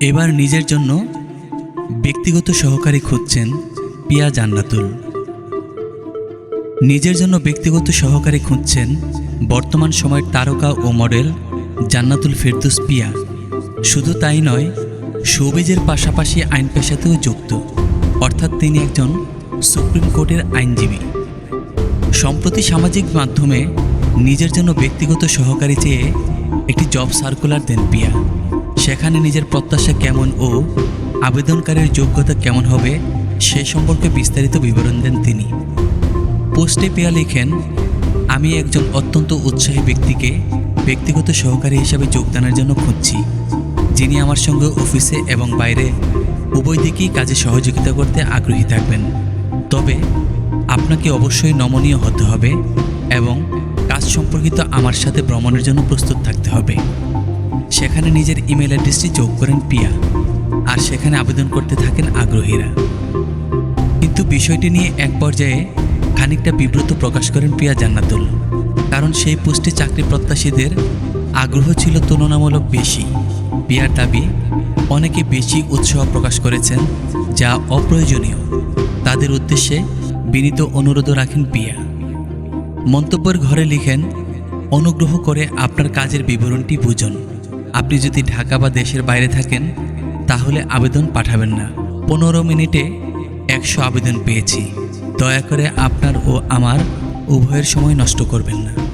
এবার নিজের জন্য ব্যক্তিগত সহকারী খুঁজছেন পিয়া জান্নাতুল। নিজের জন্য ব্যক্তিগত সহকারী খুঁজছেন বর্তমান সময়ের তারকা ও মডেল জান্নাতুল ফেরদুস পিয়া। শুধু তাই নয়, শোবিজের পাশাপাশি আইন পেশাতেও যুক্ত। অর্থাৎ তিনি একজন সুপ্রিম কোর্টের আইনজীবী। সম্প্রতি সামাজিক মাধ্যমে নিজের জন্য ব্যক্তিগত সহকারী চেয়ে একটি জব সার্কুলার দেন পিয়া। সেখানে নিজের প্রত্যাশা কেমন ও আবেদনকারীর যোগ্যতা কেমন হবে, সে সম্পর্কে বিস্তারিত বিবরণ দেন তিনি। পোস্টে পেয়া লেখেন, আমি একজন অত্যন্ত উৎসাহী ব্যক্তিকে ব্যক্তিগত সহকারী হিসাবে যোগদানের জন্য খুঁজছি। যিনি আমার সঙ্গে অফিসে এবং বাইরে উভয় দিকেই কাজে সহযোগিতা করতে আগ্রহী থাকবেন। তবে আপনাকে অবশ্যই নমনীয় হতে হবে এবং কাজ সম্পর্কিত আমার সাথে ভ্রমণের জন্য প্রস্তুত থাকতে হবে। সেখানে নিজের ইমেল অ্যাড্রেসটি যোগ করেন পিয়া। আর সেখানে আবেদন করতে থাকেন আগ্রহীরা। কিন্তু বিষয়টি নিয়ে এক পর্যায়ে খানিকটা বিব্রত প্রকাশ করেন পিয়া জান্নাতুল। কারণ সেই পোস্টে চাকরি প্রত্যাশীদের আগ্রহ ছিল তুলনামূলক বেশি। পিয়ার দাবি, অনেকে বেশি উৎসাহ প্রকাশ করেছেন, যা অপ্রয়োজনীয়। তাদের উদ্দেশ্যে বিনীত অনুরোধও রাখেন পিয়া। মন্তব্যের ঘরে লিখেন, অনুগ্রহ করে আপনার কাজের বিবরণটি বুঝুন। আপনি যদি ঢাকা বা দেশের বাইরে থাকেন, তাহলে আবেদন পাঠাবেন না। পনেরো মিনিটে একশো আবেদন পেয়েছি। দয়া করে আপনার ও আমার উভয়ের সময় নষ্ট করবেন না।